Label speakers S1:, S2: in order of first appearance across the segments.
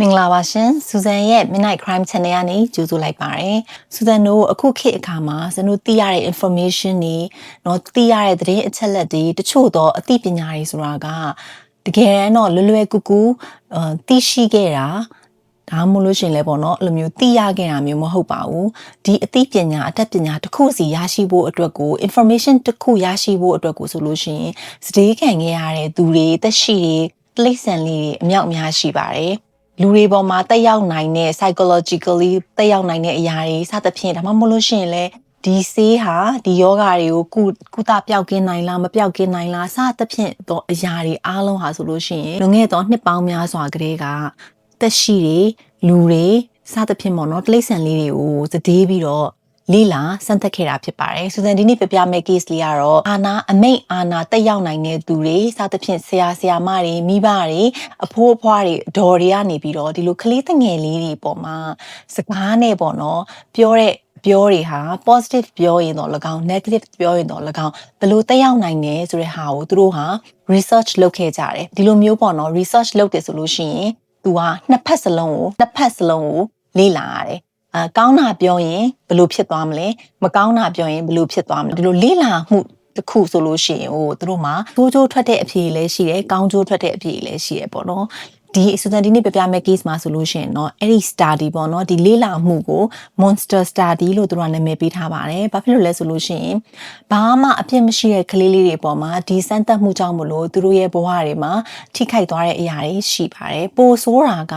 S1: မင်္ဂလာပါရှင်စူဇန်ရဲ့ Midnight Crime Channel ကနေကြိုဆိုလိုက်ပါတယ်စူဇန်တို့အခုခေတ်အခါမှာစနိုသိရတဲ့ information တွေเนาะသိရတဲ့သတင်းအချက်အလက်တွေတချို့တော့အသိပညာတွေဆိုတာကတကယ်တမ်းတော့လွယ်လွယ်ကူကူအသိရှိခဲ့တာဒါမှမဟုတ်လို့ရှင်လဲပေါ့နော်အဲ့လိုမျိုးသိရခဲ့တာမျိုးမဟုတ်ပါဘူးဒီအသိပညာအတတ်ပညာတစ်ခုစီရရှိဖို့အတွက်ကို information တစ်ခုရရှိဖို့အတွက်ကိုဆိုလို့ရှိရင်စတေးခံခဲ့ရတဲ့သူတွေတက်ရှိတွေတိရစ္ဆာန်လေးတွေအမြောက်အများရှိပါတယ် လူတွေပေါ်မှာတက်ရောက်နိုင်တဲ့ psychologically တက်ရောက်နိုင်တဲ့အရာတွေစသဖြင့်ဒါမှမဟုတ်လို့ရှိရင်လည်းဒီဆေးဟာဒီယောဂါတွေကိုကုကုသပျောက်ကင်းနိုင်လားမပျောက်ကင်းနိုင်လားစသဖြင့်တော့အရာတွေအားလုံးဟာဆိုလို့ရှိရင်လွန်ခဲ့သောနှစ်ပေါင်းများစွာကတည်းကတက်ရှိတွေလူတွေစသဖြင့်ပေါ့နော်တိရစ္ဆာန်လေးတွေကိုသတိပြီးတော့ လီလာစမ်းသပ်ခဲ့တာဖြစ်ပါတယ်။စူဇန်ဒီနေ့ပြပြမယ့် case လေးကတော့အာနာအမိတ်အာနာတက်ရောက်နိုင်တဲ့သူတွေစသဖြင့်ဆရာဆရာမတွေမိဘတွေအဖိုးအဖွားတွေဒေါ်တွေကနေပြီးတော့ဒီလိုကလေးတငယ်လေးတွေပေါ်မှာစကားနဲ့ပေါ့နော်ပြောတဲ့ပြောတွေဟာ positive ပြောရင်တော့၎င်း negative ပြောရင်တော့၎င်းဘယ်လိုတက်ရောက်နိုင်လဲဆိုတဲ့ဟာကိုသူတို့ဟာ research လုပ်ခဲ့ကြတယ်ဒီလိုမျိုးပေါ့နော် research လုပ်တယ်ဆိုလို့ရှိရင်သူကနှစ်ဖက်စလုံးကိုနှစ်ဖက်စလုံးကိုလေ့လာရတယ် အာကောင်းတာပြောရင်ဘယ်လိုဖြစ်သွားမလဲမကောင်းတာပြောရင်ဘယ်လိုဖြစ်သွားမလဲဒီလိုလေ့လာမှုတစ်ခုဆိုလို့ရှိရင်ဟိုသူတို့မှာကျိုးကျိုးထွက်တဲ့အဖြေလည်းရှိတယ်ကောင်းကျိုးထွက်တဲ့အဖြေလည်းရှိတယ်ပေါ့နော် ဒီ student ဒီနေ့ပြပြမယ့် case မှာဆိုလို့ရှိရင်เนาะအဲ့ဒီ study ပေါ့เนาะဒီလေးလာမှုကို monster study လို့သူတို့ကနာမည်ပေးထားပါတယ်။ဘာဖြစ်လို့လဲဆိုလို့ရှိရင်ဘာမှအပြစ်မရှိတဲ့ကလေးလေးတွေပေါ်မှာဒီစမ်းသပ်မှုကြောင့်မလို့သူတို့ရဲ့ဘဝတွေမှာထိခိုက်သွားတဲ့အရာတွေရှိပါတယ်။ပိုဆိုးတာက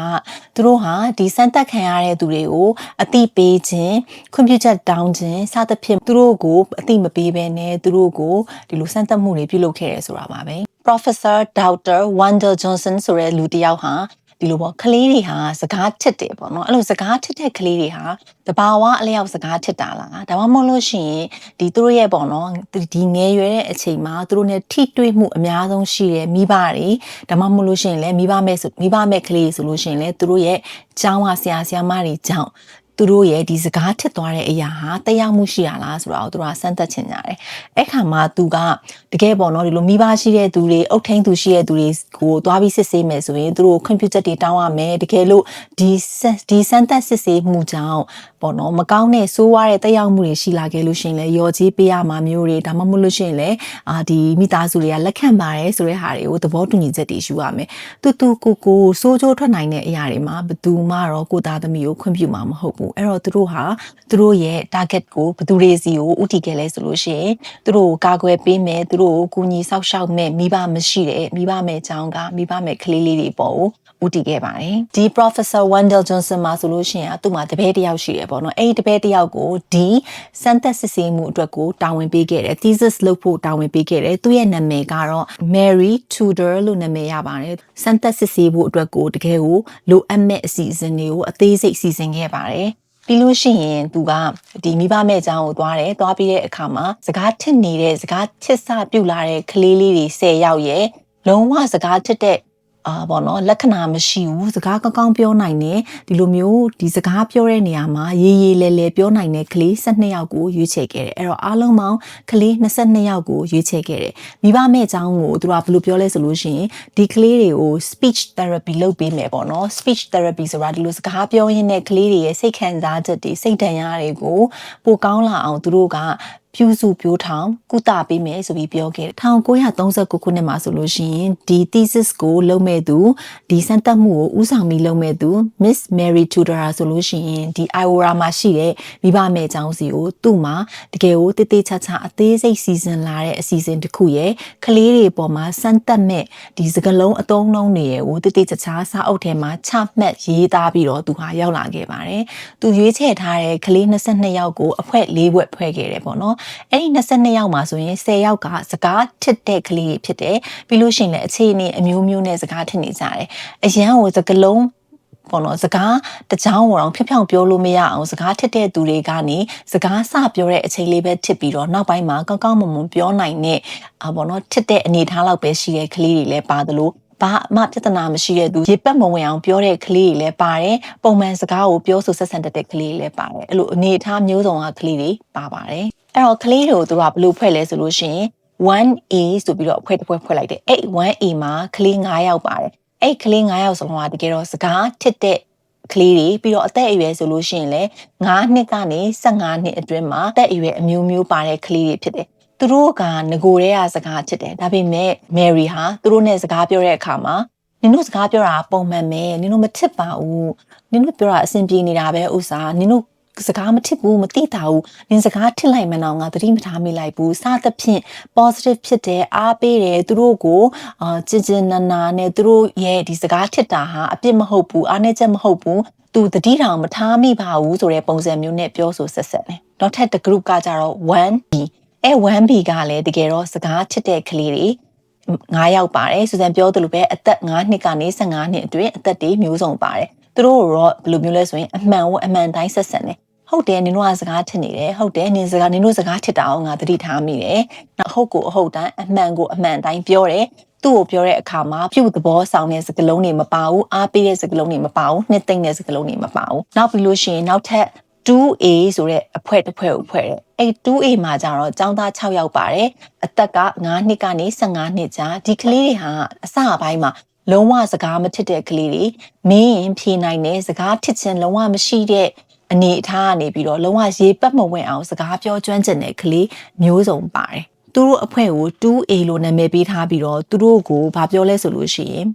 S1: သူတို့ဟာဒီစမ်းသပ်ခံရတဲ့သူတွေကိုအတိပေးခြင်းခွင့်ပြုချက်တောင်းခြင်းစသဖြင့်သူတို့ကိုအတိမပေးဘဲနဲ့သူတို့ကိုဒီလိုစမ်းသပ်မှုတွေပြုလုပ်ခဲ့ရဲဆိုတာပါပဲ Professor Dr. Wendell Johnson ဆိုတဲ့လူတစ်ယောက်ဟာဒီလိုပေါ့ကလေးတွေဟာစကားထစ်တယ်ပေါ့နော်အဲ့လိုစကားထစ်တဲ့ကလေးတွေဟာတဘာဝအလျောက်စကားထစ်တာလားဒါမှမဟုတ်လို့ရှိရင်ဒီသူတို့ရဲ့ပေါ့နော်ဒီငယ်ရွယ်တဲ့အချိန်မှာသူတို့ ਨੇ ထိတွေ့မှုအများဆုံးရှိတဲ့မိဘတွေဒါမှမဟုတ်လို့ရှိရင်လည်းမိဘမဲ့မိဘမဲ့ကလေးဆိုလို့ရှိရင်လည်းသူတို့ရဲ့ကျောင်းကဆရာဆရာမတွေကျောင်း သူတို့ရဲ့ဒီစကားထစ်သွားတဲ့အရာဟာတက်ရောက်မှုရှိရလားဆိုတော့သူတို့ကစမ်းသပ်ချင်ကြတယ်။အဲ့ခါမှာသူကတကယ်ပေါ့နော်ဒီလိုမိဘရှိတဲ့သူတွေအုတ်ထင်းသူရှိတဲ့သူတွေကိုသွားပြီးစစ်ဆေးမယ်ဆိုရင်သူတို့ခွင့်ပြုချက်တွေတောင်းရမယ်တကယ်လို့ဒီဒီစမ်းသပ်စစ်ဆေးမှုကြောင့်ပေါ့နော်မကောင်းတဲ့ဆိုးဝါးတဲ့တက်ရောက်မှုတွေရှိလာခဲ့လို့ရှိရင်လည်းရော်ကြီးပေးရမှာမျိုးတွေဒါမှမဟုတ်လို့ရှိရင်လည်းအာဒီမိသားစုတွေကလက်ခံပါတယ်ဆိုတဲ့ဟာတွေကိုသဘောတူညီချက်တွေယူရမယ်။တူတူကိုကိုစိုးကြိုးထွက်နိုင်တဲ့အရာတွေမှာဘယ်သူမှတော့ကိုသားသမီးကိုခွင့်ပြုမှာမဟုတ်ဘူး။အဲ့တော့သူတို့ဟာသူတို့ရဲ့ target ကိုဘယ်သူတွေစီကိုဥတီခဲ့လဲဆိုလို့ရှိရင်သူတို့ကိုကာကွယ်ပေးမယ်သူတို့ကိုကူညီဆောက်ရှောက်မယ်မိဘမရှိတဲ့မိဘမဲ့ချောင်းကမိဘမဲ့ကလေးလေးတွေပေါ့ ဦးတည်ခဲ့ပါတယ်ဒီ Professor Wendell Johnson မှာဆိုလို့ရှိရင်သူ့မှာတပည့်တစ်ယောက်ရှိတယ်ပေါ့နော်အဲ့ဒီတပည့်တစ်ယောက်ကိုဒီစမ်းသပ်စစ်ဆေးမှုအတွက်ကိုတာဝန်ပေးခဲ့တယ် thesis လုပ်ဖို့တာဝန်ပေးခဲ့တယ်သူ့ရဲ့နာမည်ကတော့ Mary Tudor လို့နာမည်ရပါတယ်စမ်းသပ်စစ်ဆေးဖို့အတွက်ကိုတကယ်ကိုလိုအပ်မဲ့အစီအစဉ်တွေကိုအသေးစိတ်စီစဉ်ခဲ့ပါတယ်ပြီးလို့ရှိရင်သူကဒီမိဘမဲ့အကြောင်းကိုသွားတယ်သွားပြီးတဲ့အခါမှာစကားထစ်နေတဲ့စကားချစ်စပြုတ်လာတဲ့ကလေးလေးတွေ10ယောက်ရဲ့လုံးဝစကားထစ်တဲ့ အာပေါ့နော်လက္ခဏာမရှိဘူးစကားကောင်းကောင်းပြောနိုင်တယ်ဒီလိုမျိုးဒီစကားပြောတဲ့နေရာမှာရေးရေးလဲလဲပြောနိုင်တဲ့ကလေး12ယောက်ကိုရွေးချယ်ခဲ့တယ်အဲ့တော့အားလုံးပေါင်းကလေး22ယောက်ကိုရွေးချယ်ခဲ့တယ်မိဘမဲ့အကြောင်းကိုသူကဘယ်လိုပြောလဲဆိုလို့ရှိရင်ဒီကလေးတွေကို speech therapy လုပ်ပေးမယ်ပေါ့နော် speech therapy ဆိုတာဒီလိုစကားပြောရင်းနဲ့ကလေးတွေရဲ့စိတ်ခံစားချက်တွေစိတ်ဒဏ်ရာတွေကိုပိုကောင်းလာအောင်သူတို့က ပြုစုပြိုးထောင်ကုသပေးမယ်ဆိုပြီးပြောခဲ့တယ်1939ခုနှစ်မှာဆိုလို့ရှိရင်ဒီ thesis ကိုလုပ်မဲ့သူဒီစမ်းသပ်မှုကိုဦးဆောင်ပြီးလုပ်မဲ့သူ Miss Mary Tudor ဆိုလို့ရှိရင်ဒီ Iowa မှာရှိတဲ့မိဘမဲ့အကြောင်းစီကိုသူ့မှာတကယ်ကိုတည်တည်ချာချာအသေးစိတ်စီစဉ်လာတဲ့အစီအစဉ်တစ်ခုရဲ့ကလေးတွေပေါ်မှာစမ်းသပ်မဲ့ဒီစကလုံးအသုံးနှုန်းတွေရဲ့ကိုတည်တည်ချာချာစာအုပ်ထဲမှာချမှတ်ရေးသားပြီးတော့သူဟာရောက်လာခဲ့ပါတယ်သူရွေးချယ်ထားတဲ့ကလေး22ယောက်ကိုအဖွဲ့၄ဘွဲ့ဖွဲ့ခဲ့တယ်ပေါ့နော်အဲ့ဒီ22ယောက်မှာဆိုရင်10ယောက်ကစကားထစ်တဲ့ကလေးဖြစ်တယ်ပြီးလို့ရှိရင်လည်းအခြေအနေအမျိုးမျိုးနဲ့စကားထစ်နေကြတယ်အရန်ကိုစကလုံးပေါ့နော်စကားတကြောင်တော့ဖြောင်ဖြောင်ပြောလို့မရအောင်စကားထစ်တဲ့သူတွေကနေစကားစပြောတဲ့အချိန်လေးပဲထစ်ပြီးတော့နောက်ပိုင်းမှာကောင်းကောင်းမွန်မွန်ပြောနိုင်တဲ့အာပေါ့နော်ထစ်တဲ့အနေထားလောက်ပဲရှိတဲ့ကလေးတွေလည်းပါသလိုဘာမှပြဿနာမရှိတဲ့သူရေပတ်မဝင်အောင်ပြောတဲ့ကလေးတွေလည်းပါတယ်ပုံမှန်စကားကိုပြောဆိုဆက်ဆံတတ်တဲ့ကလေးတွေလည်းပါတယ်အဲ့လိုအနေအထားမျိုးစုံကကလေးတွေပါပါတယ် အဲ့တော့ကလေးတွေကိုသူကဘယ်လိုဖွဲ့လဲဆိုလို့ရှိရင် 1A ဆိုပြီးတော့အဖွဲ့တစ်ဖွဲ့ဖွဲ့လိုက်တယ်အဲ့ 1A မှာကလေး9ယောက်ပါတယ်အဲ့ကလေး9ယောက်စလုံးကတကယ်တော့စကားထစ်တဲ့ကလေးတွေပြီးတော့အသက်အရွယ်ဆိုလို့ရှိရင်လည်း9နှစ်ကနေ15နှစ်အတွင်းမှာအသက်အရွယ်အမျိုးမျိုးပါတဲ့ကလေးတွေဖြစ်တယ်သူတို့ကငကိုရဲရစကားဖြစ်တယ်ဒါပေမဲ့မယ်ရီဟာသူတို့နဲ့စကားပြောတဲ့အခါမှာနင်တို့စကားပြောတာပုံမှန်ပဲနင်တို့မထစ်ပါဘူးနင်တို့ပြောတာအဆင်ပြေနေတာပဲဥစားနင်တို့ စကားမထစ်ဘူးမသိတာဘူးနင်စကားထစ်လိုက်မှန်းတော့ငါသတိမထားမိလိုက်ဘူးစသဖြင့် positive ဖြစ်တယ်အားပေးတယ်သူတို့ကိုအာကျင်ကျင်နာနာနဲ့သူတို့ရဲ့ဒီစကားထစ်တာဟာအပြစ်မဟုတ်ဘူးအားနည်းချက်မဟုတ်ဘူးသူတတိတောင်မထားမိပါဘူးဆိုတဲ့ပုံစံမျိုးနဲ့ပြောဆိုဆက်ဆက်တယ်နောက်ထပ်တစ် group ကကြတော့ 1B အဲ 1B ကလည်းတကယ်တော့စကားချစ်တဲ့ကလေးတွေ9ယောက်ပါတယ်စူဇန်ပြောသလိုပဲအသက်9နှစ်ကနေ15နှစ်အတွင်းအသက်တွေမျိုးစုံပါတယ်သူတို့တော့ဘယ်လိုမျိုးလဲဆိုရင်အမှန်ကိုအမှန်တိုင်းဆက်ဆက်နေ ဟုတ်တယ်နင်တို့ကစကားထစ်နေတယ်ဟုတ်တယ်နင်စကားနင်တို့စကားထစ်တာအောင်ငါသတိထားမိတယ်နောက်ဟုတ်ကိုအဟုတ်တိုင်းအမှန်ကိုအမှန်တိုင်းပြောတယ်သူ့ကိုပြောတဲ့အခါမှာပြုတ်သဘောဆောင်တဲ့စကားလုံးတွေမပါဘူးအားပေးတဲ့စကားလုံးတွေမပါဘူးနှစ်သိမ့်တဲ့စကားလုံးတွေမပါဘူးနောက်ပြီးလို့ရှိရင်နောက်ထပ် 2A ဆိုတဲ့အဖွဲ့တစ်ဖွဲ့ကိုဖွဲ့တယ်။အဲ့ 2A မှာကျတော့ចောင်းသား6ယောက်ပါတယ်။အသက်က9နှစ်ကနေ15နှစ်ကြာဒီကလေးတွေဟာအစပိုင်းမှာလုံးဝစကားမထစ်တဲ့ကလေးတွေမင်းရင်ဖြေနိုင်တဲ့စကားထစ်ခြင်းလုံးဝမရှိတဲ့ အနေအထားကနေပြီးတော့လုံးဝရေပတ်မဝင်အောင်စကားပြောကျွမ်းကျင်တဲ့ကလေးမျိုးစုံပါတယ်။သူတို့အဖွဲ့ကို 2A လို့နာမည်ပေးထားပြီးတော့သူတို့ကိုဗာပြောလဲဆိုလို့ရှိရင်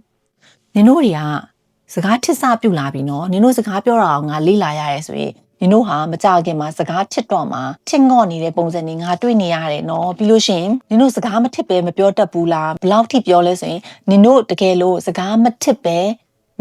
S1: နင်တို့တွေကစကားထစ်စပြုတ်လာပြီနော်နင်တို့စကားပြောတာအောင်ငါလေ့လာရရဲဆိုရင်နင်တို့ဟာမကြခင်မှာစကားချစ်တော့မှာချစ်ငော့နေတဲ့ပုံစံတွေငါတွေ့နေရတယ်နော်ပြီးလို့ရှိရင်နင်တို့စကားမထစ်ပဲမပြောတတ်ဘူးလားဘလောက်ထိပြောလဲဆိုရင်နင်တို့တကယ်လို့စကားမထစ်ပဲ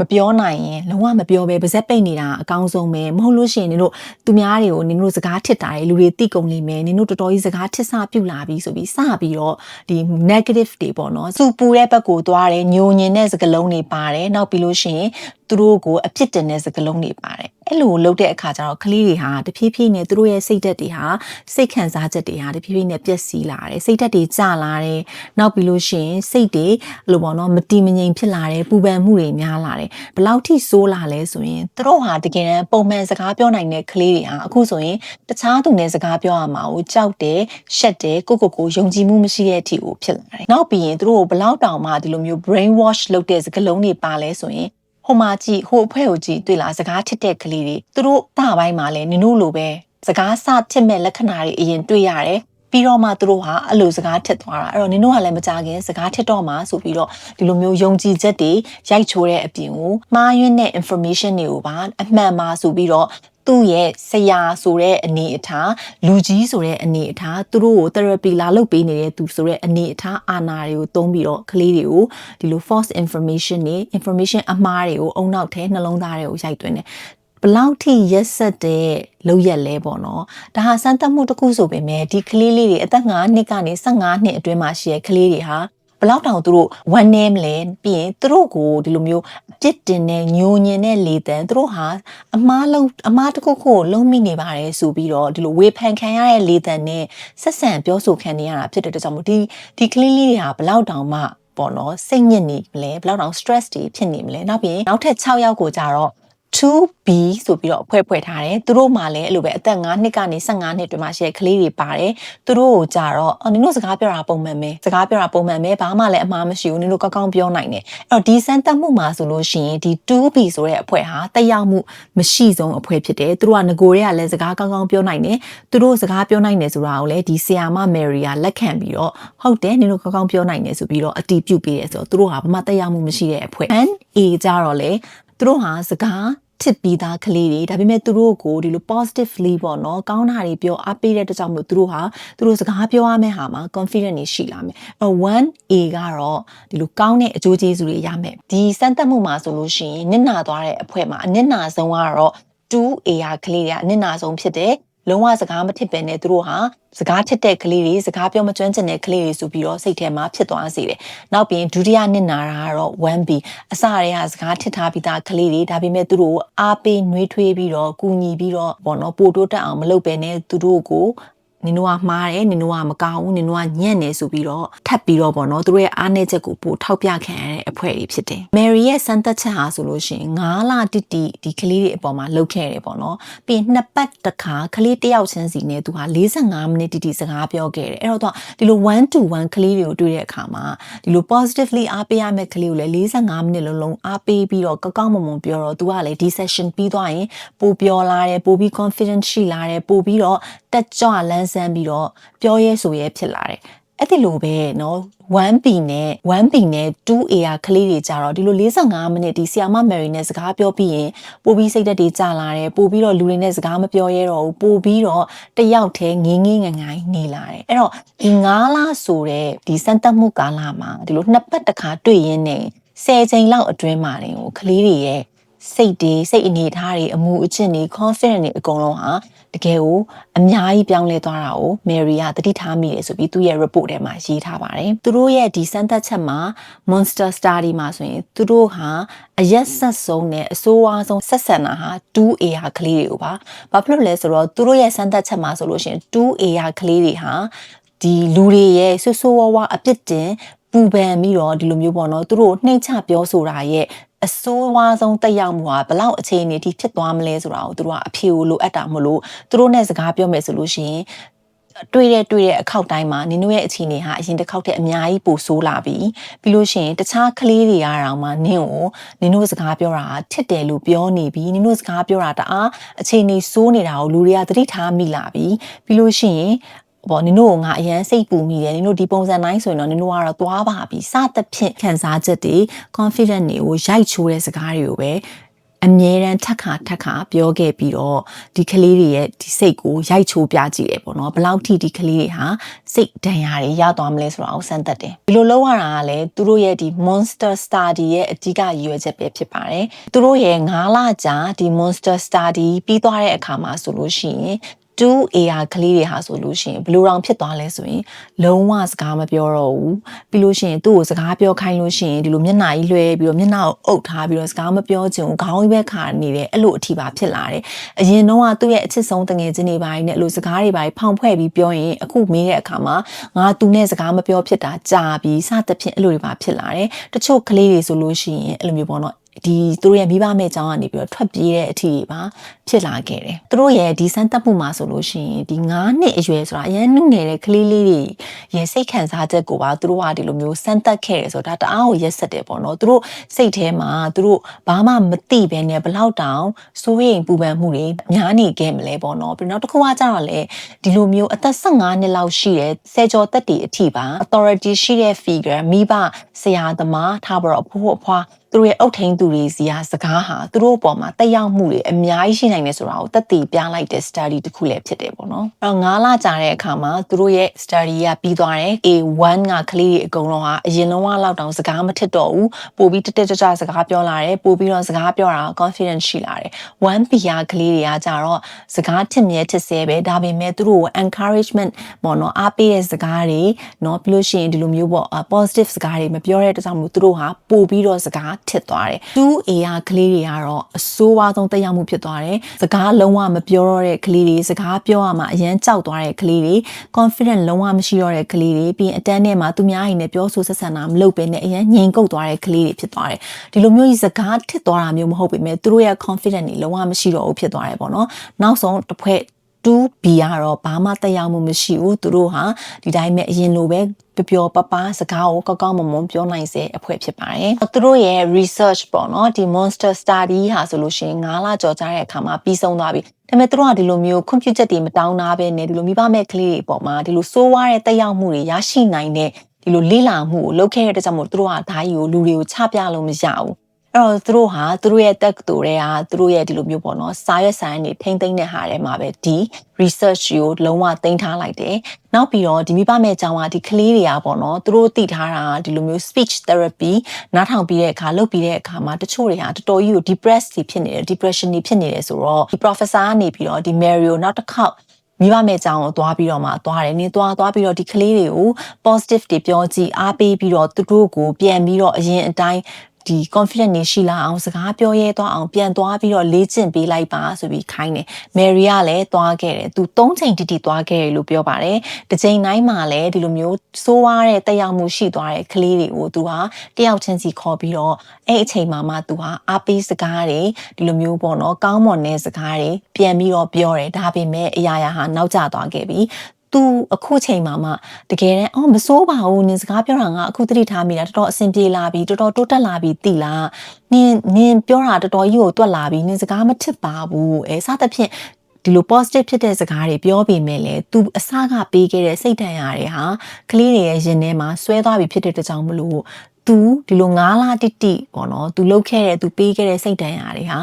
S1: မပြောနိုင်ရင်လုံးဝမပြောပဲပါဇက်ပိတ်နေတာအကောင်းဆုံးပဲမဟုတ်လို့ရှိရင်နင်တို့သူများတွေကိုနင်တို့စကားထစ်တာတွေလူတွေသိကုန်လိမ့်မယ်နင်တို့တော်တော်ကြီးစကားထစ်စပြုတ်လာပြီဆိုပြီးစပြီးတော့ဒီ negative တွေပေါ့နော်စူပူတဲ့ဘက်ကိုသွားတယ်ညိုညင်တဲ့စကားလုံးတွေပါတယ်နောက်ပြီးလို့ရှိရင် သူတို့ကိုအပြစ်တင်တဲ့စကားလုံးတွေပါတယ်အဲ့လိုလုပ်တဲ့အခါကျတော့ကလေးတွေဟာတဖြည်းဖြည်းနဲ့သူတို့ရဲ့စိတ်ဓာတ်တွေဟာစိတ်ခံစားချက်တွေဟာတဖြည်းဖြည်းနဲ့ပျက်စီးလာတယ်စိတ်ဓာတ်တွေကျလာတယ်နောက်ပြီးလို့ရှိရင်စိတ်တွေလိုပေါ့နော်မတည်မငြိမ်ဖြစ်လာတယ်ပူပန်မှုတွေများလာတယ်ဘလောက်ထိဆိုးလာလဲဆိုရင်သူတို့ဟာတကယ်တမ်းပုံမှန်စကားပြောနိုင်တဲ့ကလေးတွေဟာအခုဆိုရင်တခြားသူနဲ့စကားပြောရမှာကိုကြောက်တယ်ရှက်တယ်ကိုကိုကိုယုံကြည်မှုမရှိတဲ့အထိကိုဖြစ်လာတယ်နောက်ပြီးရင်သူတို့ကိုဘလောက်တောင်မှဒီလိုမျိုး brain wash လုပ်တဲ့စကားလုံးတွေပါလဲဆိုရင် ဟိုမှာကြည့်ဟိုအဖွဲ့ကိုကြည့်တွေ့လားစကားထစ်တဲ့ကလေးတွေသူတို့တပိုင်းမှာလဲနင်တို့လိုပဲစကားစထစ်မဲ့လက္ခဏာတွေအရင်တွေ့ရတယ်ပြီးတော့မှသူတို့ဟာအဲ့လိုစကားထစ်သွားတာအဲ့တော့နင်တို့ကလည်းမကြခင်စကားထစ်တော့မှဆိုပြီးတော့ဒီလိုမျိုးယုံကြည်ချက်တွေရိုက်ချိုးတဲ့အပြင်ကိုမှားယွင်းတဲ့ information တွေကိုပါအမှန်မှာဆိုပြီးတော့ သူ့ရဲ့ဆရာဆိုတဲ့အနေအထားလူကြီးဆိုတဲ့အနေအထားသူတို့ကို therapy လာလုပ်ပေးနေတဲ့သူဆိုတဲ့အနေအထားအာဏာတွေကိုသုံးပြီးတော့ကလေးတွေကိုဒီလို false information တွေ information အမှားတွေကိုအုံနောက်ထဲနှလုံးသားတွေကိုရိုက်သွင်းတယ်ဘလောက်ထိရက်ဆက်တဲ့လောက်ရက်လဲပေါ့နော်ဒါဟာစမ်းသပ်မှုတစ်ခုဆိုပေမဲ့ဒီကလေးလေးတွေအသက်9နှစ်ကနေ15နှစ်အတွင်းမှာရှိတဲ့ကလေးတွေဟာ ဘလောက်တောင်သူတို့ဝမ်းနေမလဲပြီးရင်သူတို့ကိုဒီလိုမျိုးအပြစ်တင်တဲ့ညိုညင်တဲ့လေတံသူတို့ဟာအမားလုံးအမားတစ်ခုခုကိုလုံးမိနေပါတယ်ဆိုပြီးတော့ဒီလိုဝေဖန်ခံရတဲ့လေတံနဲ့ဆက်ဆံပြောဆိုခံနေရတာဖြစ်တဲ့အတွက်ကြောင့်မို့ဒီဒီကလေးလေးတွေဟာဘလောက်တောင်မှပေါ့နော်စိတ်ညစ်နေမလဲဘယ်လောက်တောင် stress တွေဖြစ်နေမလဲနောက်ပြီးနောက်ထပ်6ယောက်ကိုကြတော့ 2B ဆိုပြီးတော့အဖွဲ့ဖွဲ့ထားတယ်သူတို့မှလည်းအဲ့လိုပဲအသက်9နှစ်ကနေ15နှစ်တွင်မှရှိတဲ့ကလေးတွေပါတယ်သူတို့ကိုကြတော့အော်နင်တို့စကားပြောတာပုံမှန်ပဲစကားပြောတာပုံမှန်ပဲဘာမှလည်းအမှားမရှိဘူးနင်တို့ကောင်းကောင်းပြောနိုင်တယ်အဲ့တော့ဒီစမ်းသပ်မှုမှာဆိုလို့ရှိရင်ဒီ 2B ဆိုတဲ့အဖွဲ့ဟာတက်ရောက်မှုမရှိဆုံးအဖွဲ့ဖြစ်တယ်သူတို့ကငကိုတွေကလည်းစကားကောင်းကောင်းပြောနိုင်တယ်သူတို့စကားပြောနိုင်တယ်ဆိုတာကိုလည်းဒီဆီယာမမယ်ရီကလက်ခံပြီးတော့ဟုတ်တယ်နင်တို့ကောင်းကောင်းပြောနိုင်တယ်ဆိုပြီးတော့အတီးပြုတ်ပေးတယ်ဆိုတော့သူတို့ဟာဘာမှတက်ရောက်မှုမရှိတဲ့အဖွဲ့ NA ကြတော့လေ သူတို့ဟာစကားထစ်ပြီးသားကလေးတွေဒါပေမဲ့သူတို့ကိုဒီလို positively ပေါ့နော်ကောင်းတာတွေပြောအားပေးတဲ့တကြောင်မျိုးသူတို့ဟာသူတို့စကားပြောရမယ့်ဟာမှာ confident နေရှိလာမယ်အဲ 1A ကတော့ဒီလိုကောင်းတဲ့အကျိုးကျေးဇူးတွေရမယ်ဒီစမ်းသပ်မှုမှာဆိုလို့ရှိရင်နစ်နာသွားတဲ့အဖွဲမှာအနစ်နာဆုံးကတော့ 2A ရာကလေးတွေကအနစ်နာဆုံးဖြစ်တယ် လုံးဝစကားမထစ်ပဲနဲ့သူတို့ဟာစကားထစ်တဲ့ကလေးတွေစကားပြောမကျွမ်းကျင်တဲ့ကလေးတွေဆိုပြီးတော့စိတ်ထဲမှာဖြစ်သွားစေတယ်။နောက်ပြီးဒုတိယနှစ်နာတာကတော့ 1B အစတည်းကစကားထစ်ထားပြီးသားကလေးတွေဒါပေမဲ့သူတို့အားပေးနှွေးထွေးပြီးတော့ကူညီပြီးတော့ပေါ့နော်ပို့တိုးတက်အောင်မလုပ်ပဲနဲ့သူတို့ကို နင်တို့ကမှားတယ်နင်တို့ကမကောင်းဘူးနင်တို့ကညံ့နေဆိုပြီးတော့ထပ်ပြီးတော့ပေါ့နော်သူတို့ရဲ့အားနည်းချက်ကိုပို့ထောက်ပြခံရတဲ့အဖွဲ့တွေဖြစ်တယ်။ Mary ရဲ့စမ်းသပ်ချက်ဟာဆိုလို့ရှိရင်9လတိတိဒီကလေးတွေအပေါ်မှာလှုပ်ခဲ့တယ်ပေါ့နော်။ပြီးရင်နှစ်ပတ်တစ်ခါကလေးတစ်ယောက်ချင်းစီနဲ့သူဟာ45မိနစ်တိတိစကားပြောခဲ့တယ်။အဲ့တော့သူဒီလို1 to 1ကလေးတွေကိုတွေ့တဲ့အခါမှာဒီလို positively အားပေးရမယ့်ကလေးကိုလည်း45မိနစ်လုံးလုံးအားပေးပြီးတော့ကောက်ကောက်မွန်မွန်ပြောတော့သူကလည်းဒီ session ပြီးသွားရင်ပိုပြောလာတယ်ပိုပြီး confident ရှိလာတယ်ပိုပြီးတော့ တက်ကြွလန်းဆန်းပြီးတော့ပြောရဲဆိုရဲဖြစ်လာတယ်အဲ့ဒီလိုပဲเนาะ 1B နဲ့ 1B နဲ့ 2A ကကလေးတွေကြတော့ဒီလို45မိနစ်ဒီဆီယာမမယ်ရီနဲ့စကားပြောပြီးရင်ပို့ပြီးစိတ်သက်တွေကြာလာတယ်ပို့ပြီးတော့လူတွေနဲ့စကားမပြောရဲတော့ဘူးပို့ပြီးတော့တယောက်တည်းငင်းငင်းငငိုင်းနေလာတယ်အဲ့တော့ဒီ9လဆိုတဲ့ဒီစမ်းသပ်မှုကာလမှာဒီလိုနှစ်ပတ်တစ်ခါတွေ့ရင်းနဲ့10ချိန်လောက်အတွင်းမှာတင်ကိုကလေးတွေရဲ့ စိတ်တွေစိတ်အနေအထားတွေအမှုအကျင့်တွေ confident တွေအကုန်လုံးဟာတကယ်ကိုအများကြီးပြောင်းလဲသွားတာကို Mary ကတတိထားမိတယ်ဆိုပြီးသူ့ရဲ့ report ထဲမှာရေးထားပါတယ်။သူတို့ရဲ့ဒီစမ်းသပ်ချက်မှာ Monster Study မှာဆိုရင်သူတို့ဟာအရက်ဆက်ဆုံးနဲ့အဆိုးဝါးဆုံးဆက်ဆံတာဟာ 2A ဟာကလေးတွေကိုပါ။ဘာဖြစ်လို့လဲဆိုတော့သူတို့ရဲ့စမ်းသပ်ချက်မှာဆိုလို့ရှိရင် 2A ဟာကလေးတွေဟာဒီလူတွေရဲ့ဆွဆိုးဝါးဝါအပြစ်တင်ပူပန်ပြီးတော့ဒီလိုမျိုးပေါ့နော်သူတို့နှိမ့်ချပြောဆိုတာရဲ့ အဆိုးဝါးဆုံးတက်ရောက်မှုဟာဘလောက်အခြေအနေထိဖြစ်သွားမလဲဆိုတာကိုသူတို့ကအဖြေကိုလိုအပ်တာမလို့သူတို့နဲ့စကားပြောမယ်ဆိုလို့ရှိရင်တွေ့တဲ့တွေ့တဲ့အခောက်တိုင်းမှာနင်တို့ရဲ့အခြေအနေဟာအရင်တစ်ခေါက်တည်းအများကြီးပိုဆိုးလာပြီပြီးလို့ရှိရင်တခြားကလေးတွေအားတောင်မှနင့်ကိုနင်တို့စကားပြောတာထစ်တယ်လို့ပြောနေပြီနင်တို့စကားပြောတာတအားအခြေအနေဆိုးနေတာကိုလူတွေကသတိထားမိလာပြီပြီးလို့ရှိရင် ပေါ့နင်တို့ကငါအရန်စိတ်ပူမိတယ်နင်တို့ဒီပုံစံတိုင်းဆိုရင်တော့နင်တို့ကတော့သွားပါပြီစသဖြင့်ခံစားချက်တွေ confident တွေကိုရိုက်ချိုးတဲ့စကားတွေကိုပဲအမြဲတမ်းထက်ခါထက်ခါပြောခဲ့ပြီးတော့ဒီကလေးတွေရဲ့ဒီစိတ်ကိုရိုက်ချိုးပြကြည့်တယ်ပေါ့နော်ဘလောက်ထိဒီကလေးတွေဟာစိတ်ဒဏ်ရာတွေရသွားမလဲဆိုတာကိုစမ်းသပ်တယ်ဒီလိုလုပ်ရတာကလည်းသူတို့ရဲ့ဒီ monster study ရဲ့အဓိကရည်ရွယ်ချက်ပဲဖြစ်ပါတယ်သူတို့ရဲ့9လကြာဒီ monster study ပြီးသွားတဲ့အခါမှာဆိုလို့ရှိရင် 2 AR ကလေးတွေဟာဆိုလို့ရှိရင်ဘယ်လိုတောင်ဖြစ်သွားလဲဆိုရင်လုံးဝစကားမပြောတော့ဘူးပြီးလို့ရှိရင်သူ့ကိုစကားပြောခိုင်းလို့ရှိရင်ဒီလိုမျက်နှာကြီးလွှဲပြီးတော့မျက်နှာကိုအုပ်ထားပြီးတော့စကားမပြောချင်ဘူးခေါင်းကြီးပဲခါနေတယ်အဲ့လိုအထီပါဖြစ်လာတယ်အရင်တော့ကသူ့ရဲ့အချစ်ဆုံးတငယ်ချင်းတွေပိုင်းနဲ့အဲ့လိုစကားတွေပိုင်းဖောင်ဖွဲ့ပြီးပြောရင်အခုမေးတဲ့အခါမှာငါသူနဲ့စကားမပြောဖြစ်တာကြာပြီးစသဖြင့်အဲ့လိုတွေပါဖြစ်လာတယ်တချို့ကလေးတွေဆိုလို့ရှိရင်အဲ့လိုမျိုးပေါ့နော် ဒီသူတို့ရဲ့မိဘမဲ့အကြောင်းကနေပြီးတော့ထွက်ပြေးတဲ့အထိပါဖြစ်လာခဲ့တယ်သူတို့ရဲ့ဒီစမ်းသပ်မှုမှာဆိုလို့ရှိရင်ဒီ9နှစ်အရွယ်ဆိုတာအရင်နှုတ်ငယ်တဲ့ကလေးလေးတွေရဲ့စိတ်ခံစားချက်ကိုပါသူတို့ကဒီလိုမျိုးစမ်းသပ်ခဲ့တယ်ဆိုတော့ဒါတအားကိုရက်ဆက်တယ်ပေါ့နော်သူတို့စိတ်ထဲမှာသူတို့ဘာမှမသိဘဲနဲ့ဘလောက်တောင်စိုးရိမ်ပူပန်မှုတွေများနေခဲ့မလဲပေါ့နော်ပြီးနောက်တစ်ခုကကြတော့လေဒီလိုမျိုးအသက်15နှစ်လောက်ရှိတဲ့ဆယ်ကျော်သက်တည်အထိပါ authority ရှိတဲ့ figure မိဘဆရာသမားထားပြီးတော့ဖိုးအဖွား သူတို့ရဲ့အုတ်ထိန်သူတွေစီကစကားဟာသူတို့အပေါ်မှာတက်ရောက်မှုတွေအများကြီးရှိနိုင်တယ်ဆိုတာကိုသက်သေပြလိုက်တဲ့ study တစ်ခုလည်းဖြစ်တယ်ပေါ့နော်အဲ့တော့9လကြာတဲ့အခါမှာသူတို့ရဲ့ study ကပြီးသွားတယ် A1 ကကလေးတွေအကုန်လုံးဟာအရင်လုံးဝလောက်တောင်စကားမထစ်တော့ဘူးပို့ပြီးတက်တက်ကြွကြွစကားပြောလာတယ်ပို့ပြီးတော့စကားပြောတာ confidence ရှိလာတယ် 1B ကကလေးတွေကကြတော့စကားထစ်မြဲထစ်ဆဲပဲဒါပေမဲ့သူတို့ကို encouragement ပေါ့နော်အားပေးတဲ့စကားတွေเนาะပြီးလို့ရှိရင်ဒီလိုမျိုးပေါ့ positive စကားတွေမပြောတဲ့တကြောင်မို့သူတို့ဟာပို့ပြီးတော့စကား ထစ်သွားတယ် 2A ကကလေးတွေကတော့အဆိုးဝါးဆုံးတက်ရောက်မှုဖြစ်သွားတယ်စကားလုံးဝမပြောတော့တဲ့ကလေးတွေစကားပြောရမှာအရန်ကြောက်သွားတဲ့ကလေးတွေ confident လုံးဝမရှိတော့တဲ့ကလေးတွေပြီးရင်အတန်းထဲမှာသူများအိမ်နဲ့ပြောဆိုဆက်ဆံတာမလုပ်ဘဲနဲ့အရန်ငြိမ်ကုတ်သွားတဲ့ကလေးတွေဖြစ်သွားတယ်ဒီလိုမျိုးကြီးစကားထစ်သွားတာမျိုးမဟုတ်ပေမဲ့သူတို့ရဲ့ confident တွေလုံးဝမရှိတော့ဘူးဖြစ်သွားတယ်ပေါ့နော်နောက်ဆုံးတစ်ဖွဲ့ 2B ကတော့ဘာမှတက်ရောက်မှုမရှိဘူးသူတို့ဟာဒီတိုင်းပဲအရင်လိုပဲပျော်ပပစကားကိုကောက်ကောက်မွန်မွန်ပြောနိုင်စေအဖွဲ့ဖြစ်ပါတယ်သူတို့ရဲ့ research ပေါ့နော်ဒီ monster study ဟာဆိုလို့ရှိရင်9လကြော်ကြတဲ့အခါမှာပြီးဆုံးသွားပြီဒါပေမဲ့သူတို့ကဒီလိုမျိုးခွန်ပြချက်တွေမတောင်းတာပဲနဲ့ဒီလိုမိဘမဲ့ကလေးတွေပေါ့မှာဒီလိုစိုးဝါးတဲ့တက်ရောက်မှုတွေရရှိနိုင်တဲ့ဒီလိုလေးလာမှုကိုလုပ်ခဲ့တဲ့အတွက်ကြောင့်မို့သူတို့ကဓာကြီးကိုလူတွေကိုချပြလို့မရဘူး အဲ့တော့သူတို့ဟာသူတို့ရဲ့တက်တူတွေကသူတို့ရဲ့ဒီလိုမျိုးပေါ့နော်စာရွက်စာတမ်းတွေထိမ့်သိမ့်တဲ့ဟာထဲမှာပဲဒီ research ကိုလုံးဝတင်ထားလိုက်တယ်။နောက်ပြီးတော့ဒီမိဘမဲ့ကျောင်းကဒီကလေးတွေကပေါ့နော်သူတို့သိထားတာဒီလိုမျိုး speech therapy နားထောင်ပြီးတဲ့အခါလုပ်ပြီးတဲ့အခါမှာတချို့တွေဟာတော်တော်ကြီးကို depressed ဖြစ်နေတယ် depression တွေဖြစ်နေတယ်ဆိုတော့ဒီ professor ကနေပြီးတော့ဒီ Mario နောက်တစ်ခေါက်မိဘမဲ့ကြောင်ကိုသွားပြီးတော့မှသွားတယ်နင်းသွားသွားပြီးတော့ဒီကလေးတွေကို positive တွေပြောကြည့်အားပေးပြီးတော့သူတို့ကိုပြန်ပြီးတော့အရင်အတိုင်း ဒီ confident နေရှိလာအောင်စကားပြောရဲသွားအောင်ပြန်သွားပြီးတော့လေ့ကျင့်ပေးလိုက်ပါဆိုပြီးခိုင်းတယ်။ Mary ကလည်းသွားခဲ့တယ်။သူ၃ချိန်တိတိသွားခဲ့တယ်လို့ပြောပါတယ်။တစ်ချိန်တိုင်းမှာလည်းဒီလိုမျိုးစိုးဝါးတဲ့တက်ရောက်မှုရှိသွားတဲ့ကလေးတွေကိုသူဟာတယောက်ချင်းစီခေါ်ပြီးတော့အဲ့အချိန်မှာမှသူဟာအားပေးစကားတွေဒီလိုမျိုးပေါ့နော်ကောင်းမွန်တဲ့စကားတွေပြန်ပြီးတော့ပြောတယ်ဒါပေမဲ့အရာရာဟာနောက်ကျသွားခဲ့ပြီ သူအခုချိန်မှာမှတကယ်တမ်းအော်မစိုးပါဘူးနင်စကားပြောတာငါအခုသတိထားမိတာတော်တော်အဆင်ပြေလာပြီတော်တော်တိုးတက်လာပြီတိလားနင်နင်ပြောတာတော်တော်ကြီးကိုတွက်လာပြီနင်စကားမထစ်ပါဘူးအဲစသဖြင့်ဒီလို positive ဖြစ်တဲ့စကားတွေပြောပေမဲ့လည်း तू အစကပေးခဲ့တဲ့စိတ်ဓာတ်ရာတွေဟာကလေးတွေရဲ့ရင်ထဲမှာဆွဲသွားပြီဖြစ်တဲ့တကြောင်မလို့ तू ဒီလို9လတိတိပေါ့နော် तू လုတ်ခဲ့တဲ့ तू ပေးခဲ့တဲ့စိတ်ဓာတ်ရာတွေဟာ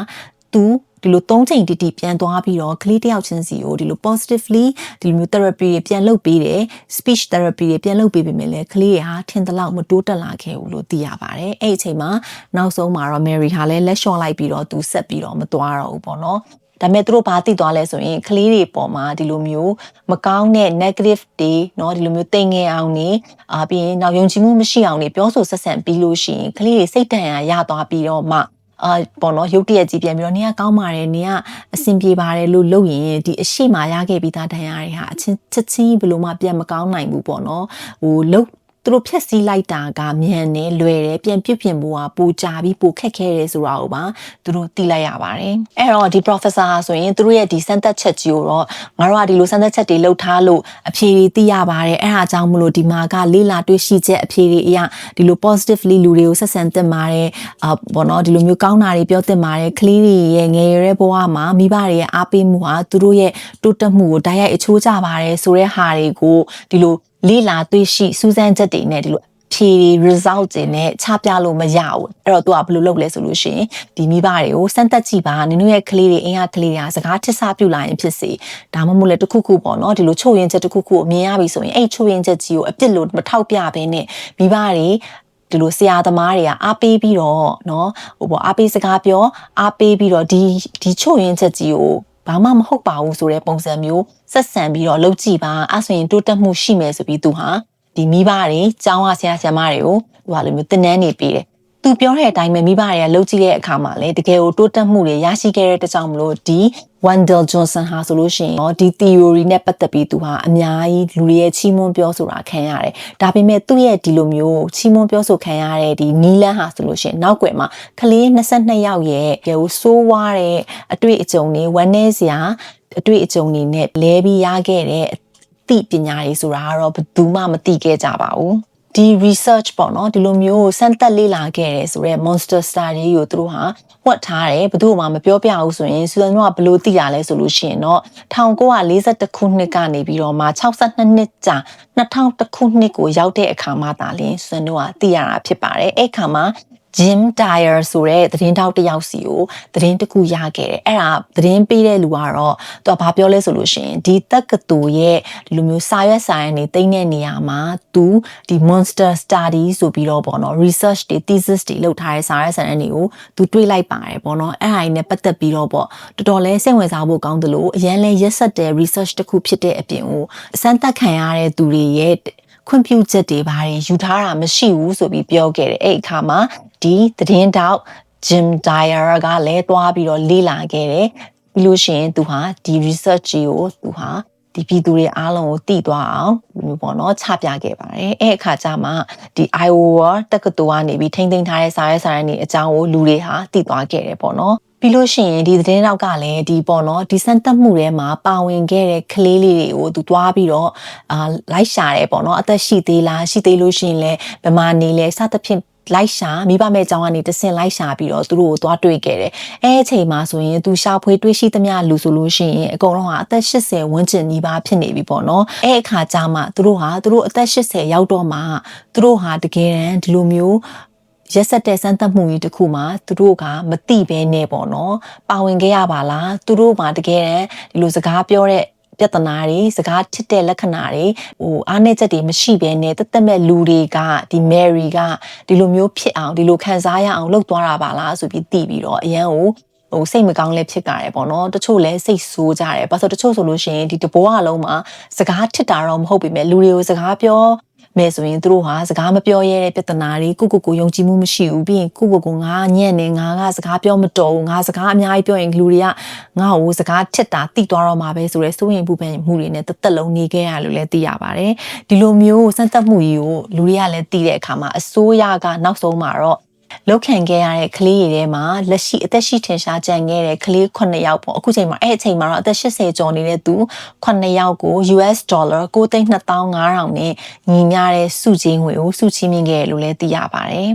S1: तू ဒီလို၃ချိန်တိတိပြန်သွားပြီးတော့ကလေးတယောက်ချင်းစီကိုဒီလို positively ဒီလိုမျိုး therapy တွေပြန်လုပ်ပေးတယ် speech therapy တွေပြန်လုပ်ပေးပေမဲ့လည်းကလေးတွေဟာထင်သလောက်မတိုးတက်လာခဲ့ဘူးလို့သိရပါတယ်အဲ့အချိန်မှာနောက်ဆုံးမှာတော့ Mary ဟာလည်းလက်လျှော့လိုက်ပြီးတော့သူဆက်ပြီးတော့မသွားတော့ဘူးပေါ့နော်ဒါပေမဲ့သူတို့ဘာသိသွားလဲဆိုရင်ကလေးတွေပေါ်မှာဒီလိုမျိုးမကောင်းတဲ့ negative တွေเนาะဒီလိုမျိုးတိမ်ငယ်အောင်နေအာပြီးရင်နောက်ယုံကြည်မှုမရှိအောင်နေပြောဆိုဆက်ဆံပြီးလို့ရှိရင်ကလေးတွေစိတ်တန်ရာရသွားပြီးတော့မှ အာပေါ့နော်ရုပ်တရက်ကြီးပြန်ပြီးတော့နေကကောင်းပါတယ်နေကအဆင်ပြေပါတယ်လို့လုပ်ရင်ဒီအရှိမရခဲ့ပြီးသားဒဏ်ရာတွေဟာအချင်းချက်ချင်းဘယ်လိုမှပြန်မကောင်းနိုင်ဘူးပေါ့နော်ဟိုလုတ် သူတို့ဖြက်စီးလိုက်တာကမြန်တယ်လွယ်တယ်ပြန်ပြစ်ပြင်ဖို့ကပိုကြပြီးပိုခက်ခဲတယ်ဆိုတာကိုပါသူတို့သိလိုက်ရပါတယ်အဲ့တော့ဒီ professor ဆိုရင်သူတို့ရဲ့ဒီစမ်းသပ်ချက်ကြီးကိုတော့ငါတို့ကဒီလိုစမ်းသပ်ချက်တွေလုပ်ထားလို့အဖြေတွေသိရပါတယ်အဲ့ဒါကြောင့်မလို့ဒီမှာကလေးလာတွေ့ရှိချက်အဖြေတွေအရဒီလို positively လူတွေကိုဆက်ဆံသင့်ပါတယ်အာဘောနော်ဒီလိုမျိုးကောင်းတာတွေပြောသင့်ပါတယ်ကလေးတွေရဲ့ငယ်ရွယ်တဲ့ဘဝမှာမိဘတွေရဲ့အားပေးမှုဟာသူတို့ရဲ့တိုးတက်မှုကိုတိုက်ရိုက်အချိုးကျပါတယ်ဆိုတဲ့ဟာတွေကိုဒီလို လေးလာတွေ့ရှိစူးစမ်းချက်တွေနဲ့ဒီလိုဖြေ result တွေနဲ့ချပြလို့မရဘူးအဲ့တော့သူကဘယ်လိုလုပ်လဲဆိုလို့ရှိရင်ဒီမိဘတွေကိုစမ်းသပ်ကြည့်ပါနင်တို့ရဲ့ကလေးတွေအင်အားကလေးတွေကစကားထစ်ဆပြုလာရင်ဖြစ်စေဒါမှမဟုတ်လေတခုခုပေါ့နော်ဒီလိုချုပ်ရင်ချက်တခုခုကိုမြင်ရပြီဆိုရင်အဲ့ချုပ်ရင်ချက်ကြီးကိုအပြစ်လို့မထောက်ပြဘဲနဲ့မိဘတွေဒီလိုဆရာသမားတွေကအားပေးပြီးတော့เนาะဟိုပေါ့အားပေးစကားပြောအားပေးပြီးတော့ဒီဒီချုပ်ရင်ချက်ကြီးကို ဘာမှမဟုတ်ပါဘူးဆိုတဲ့ပုံစံမျိုးဆက်ဆံပြီးတော့လုပ်ကြည့်ပါအဲ့ဆိုရင်တိုးတက်မှုရှိမယ်ဆိုပြီးသူဟာဒီမိဘတွေကျောင်းကဆရာဆရာမတွေကိုသူကလိုမျိုးတင်နန်းနေပေးတယ်သူပြောတဲ့အတိုင်းပဲမိဘတွေကလှုပ်ကြည့်တဲ့အခါမှာလေတကယ်ကိုတိုးတက်မှုတွေရရှိခဲ့တဲ့တကြောင်မလို့ဒီ Wendell Johnson ဟာဆိုလို့ရှိရင်တော့ဒီ theory နဲ့ပတ်သက်ပြီးသူဟာအများကြီးလူတွေရဲ့ချီးမွမ်းပြောဆိုတာခံရတယ်။ဒါပေမဲ့သူ့ရဲ့ဒီလိုမျိုးချီးမွမ်းပြောဆိုခံရတဲ့ဒီနီလန်းဟာဆိုလို့ရှိရင်နောက်ွယ်မှာကလေး22ယောက်ရဲ့ကေကိုစိုးဝါးတဲ့အတွေ့အကြုံတွေဝမ်းနည်းစရာအတွေ့အကြုံတွေနဲ့လဲပြီးရခဲ့တဲ့အသိပညာတွေဆိုတာကတော့ဘယ်သူမှမသိခဲ့ကြပါဘူး။ ဒီ research ပေါ့နော်ဒီလိုမျိုးစမ်းသပ်လေ့လာခဲ့တယ်ဆိုတော့ monster study ကိုသူတို့ဟာဝတ်ထားတယ်ဘယ်သူမှမပြောပြဘူးဆိုရင်ဆူဇန်တို့ကဘယ်လိုသိရလဲဆိုလို့ရှိရင်တော့1942ခုနှစ်ကနေပြီးတော့မှ62နှစ်ကြာ2000ခုနှစ်ကိုရောက်တဲ့အခါမှသာလင်းဆူဇန်တို့ကသိရတာဖြစ်ပါတယ်အဲ့ခါမှာ Jim Dyer ဆိုတဲ့သတင်းတောက်တစ်ယောက်စီကိုသတင်းတစ်ခုရခဲ့တယ်အဲ့ဒါသတင်းပေးတဲ့လူကတော့သူကဘာပြောလဲဆိုလို့ရှိရင်ဒီတက္ကသိုလ်ရဲ့ဒီလိုမျိုးစာရွက်စာတမ်းတွေတိမ့်တဲ့နေရာမှာသူဒီ monster study ဆိုပြီးတော့ပေါ့နော် research တွေ thesis တွေလုပ်ထားတဲ့စာရွက်စာတမ်းတွေကိုသူတွေးလိုက်ပါတယ်ပေါ့နော်အဲ့ဒါနဲ့ပတ်သက်ပြီးတော့ပေါ့တော်တော်လေးစိတ်ဝင်စားဖို့ကောင်းတယ်လို့အရင်လဲရက်ဆက်တဲ့ research တစ်ခုဖြစ်တဲ့အပြင်ကိုအစမ်းသက်ခံရတဲ့သူတွေရဲ့ ခွင့်ပြုချက်တွေဘာတွေယူထားတာမရှိဘူးဆိုပြီးပြောခဲ့တယ်အဲ့အခါမှာဒီသတင်းတောက် Jim Dyer ကလည်းတွားပြီးတော့လေ့လာခဲ့တယ်ပြီးလို့ရှိရင်သူဟာဒီ research ကြီးကိုသူဟာ ဒီပြည်သူတွေအားလုံးကိုတည်သွားအောင်မျိုးပေါ့နော်ချပြခဲ့ပါတယ်အဲ့အခါကျမှဒီ Iowa တက္ကသိုလ်ကနေပြီးထိမ့်သိမ်းထားတဲ့စာရေးစာရင်းတွေအကြောင်းကိုလူတွေဟာတည်သွားခဲ့တယ်ပေါ့နော်ပြီးလို့ရှိရင်ဒီသတင်းတောက်ကလည်းဒီပေါ့နော်ဒီစမ်းသပ်မှုထဲမှာပါဝင်ခဲ့တဲ့ကလေးလေးတွေကိုသူတွားပြီးတော့အာလိုက်ရှာတယ်ပေါ့နော်အသက်ရှိသေးလားရှိသေးလို့ရှိရင်လည်းဘယ်မှာနေလဲစသဖြင့် လိုက်ရှာမိဘမဲ့အကြောင်းကနေတဆင့်လိုက်ရှာပြီးတော့သူတို့ကိုသွားတွေ့ခဲ့တယ်။အဲအချိန်မှာဆိုရင်သူရှာဖွေတွေ့ရှိသမျှလူဆိုလို့ရှိရင်အကုန်လုံးဟာအသက်80ဝန်းကျင်နီးပါးဖြစ်နေပြီပေါ့နော်။အဲအခါကျမှသူတို့ဟာသူတို့အသက်80ရောက်တော့မှသူတို့ဟာတကယ်တမ်းဒီလိုမျိုးရက်ဆက်တဲ့စမ်းသပ်မှုကြီးတစ်ခုမှာသူတို့ကမတိပဲနေပေါ့နော်ပါဝင်ခဲ့ရပါလားသူတို့မှတကယ်တမ်းဒီလိုစကားပြောတဲ့ ပြဿနာတွေစကားထစ်တဲ့လက္ခဏာတွေဟိုအားနည်းချက်တွေမရှိဘဲနဲ့တသက်မဲ့လူတွေကဒီ Mary ကဒီလိုမျိုးဖြစ်အောင်ဒီလိုခံစားရအောင်လုပ်သွားတာပါလားဆိုပြီးသိပြီးတော့အရန်ကိုဟိုစိတ်မကောင်းလဲဖြစ်ကြတယ်ပေါ့နော်တချို့လဲစိတ်ဆိုးကြတယ်ဘာလို့တချို့ဆိုလို့ရှိရင်ဒီတဘောအလုံးမှာစကားထစ်တာတော့မဟုတ်ပေမဲ့လူတွေကိုစကားပြော မဲ့ဆိုရင်သူတို့ဟာစကားမပြောရတဲ့ပြဿနာတွေကိုကိုကိုယုံကြည်မှုမရှိဘူးပြီးရင်ကိုကိုကိုငါညံ့နေငါကစကားပြောမတော်ဘူးငါစကားအများကြီးပြောရင်လူတွေကငါ့ကိုစကားထစ်တာတိသွားတော့မှာပဲဆိုရဲစိုးရင်ပူပန်မှုတွေနဲ့တစ်သက်လုံးနေခဲ့ရလို့လည်းသိရပါတယ်ဒီလိုမျိုးစမ်းသပ်မှုကြီးကိုလူတွေကလည်းသိတဲ့အခါမှာအစိုးရကနောက်ဆုံးမှာတော့ လောက်ခံခဲ့ရတဲ့ကလေးတွေထဲမှာလက်ရှိအသက်ရှိထင်ရှားကြံခဲ့တဲ့ကလေး9ယောက်ပေါ့အခုချိန်မှာအဲ့အချိန်မှာတော့အသက်80ကျော်နေတဲ့သူ9ယောက်ကို US ဒေါ်လာ9,2500နဲ့ညီမျှတဲ့စုချင်းငွေကိုစုချင်းမြင့်ခဲ့တယ်လို့လည်းသိရပါတယ်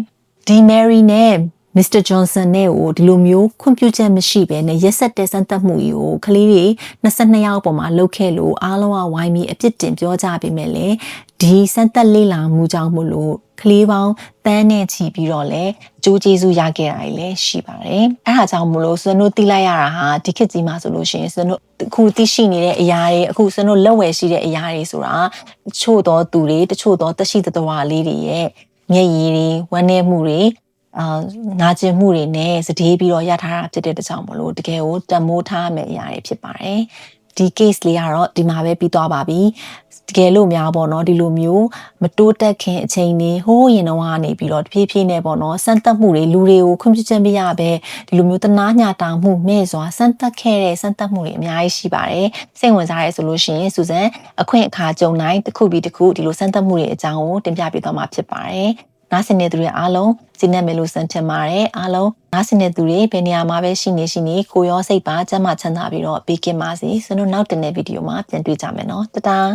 S1: ဒီ Mary နဲ့ Mr. Johnson နဲ့ကိုဒီလိုမျိုးခွင့်ပြုချက်မရှိဘဲနဲ့ရက်ဆက်တဲ့စမ်းသပ်မှုကြီးကိုကလေးတွေ22ယောက်ပေါ်မှာလုပ်ခဲ့လို့အားလုံးကဝိုင်းပြီးအပြစ်တင်ပြောကြပေမဲ့လည်း ဒီစမ်းသပ်လေးလာမှုကြောင့်မို့လို့ကလေးပေါင်းတန်းနဲ့ချီပြီးတော့လည်းအကျိုးကျေးဇူးရခဲ့တာတွေလည်းရှိပါတယ်။အဲဒါကြောင့်မို့လို့စနတို့သိလိုက်ရတာဟာဒီခေတ်ကြီးမှာဆိုလို့ရှိရင်စနတို့အခုသိရှိနေတဲ့အရာတွေအခုစနတို့လက်ဝယ်ရှိတဲ့အရာတွေဆိုတာတချို့သောသူတွေတချို့သောတက်ရှိသတ္တဝါလေးတွေရဲ့မျက်ရည်တွေဝမ်းနည်းမှုတွေအာနာကျင်မှုတွေနဲ့စတေးပြီးတော့ရထားတာဖြစ်တဲ့တကြောင်မလို့တကယ်ကိုတန်မိုးထားမယ့်အရာတွေဖြစ်ပါတယ် ဒီ case လေးကတော့ဒီမှာပဲပြီးသွားပါပြီတကယ်လို့များပေါ့နော်ဒီလိုမျိုးမတိုးတက်ခင်အချိန်နေဟိုးရင်တော့ကနေပြီးတော့တဖြည်းဖြည်းနဲ့ပေါ့နော်စမ်းသက်မှုတွေလူတွေကိုခွင့်ပြုချက်မရပဲဒီလိုမျိုးတနာညာတာမှုမဲ့စွာစမ်းသက်ခဲ့တဲ့စမ်းသက်မှုတွေအများကြီးရှိပါတယ်စိတ်ဝင်စားရဲဆိုလို့ရှိရင်စူဇန်အခွင့်အခါကြုံတိုင်းတစ်ခုပြီးတစ်ခုဒီလိုစမ်းသက်မှုတွေအကြောင်းကိုတင်ပြပေးသွားမှာဖြစ်ပါတယ် နားဆင်နေသူတွေအားလုံးစိနဲ့မယ်လို့စံထင်ပါတယ်အားလုံးနားဆင်နေသူတွေဘယ်နေရာမှာပဲရှိနေရှိနေကိုရောစိတ်ပါစမ်းမချမ်းသာပြီးတော့ပေးကင်ပါစေကျွန်တော်နောက်တင်တဲ့ဗီဒီယိုမှာပြန်တွေ့ကြမယ်နော်တတား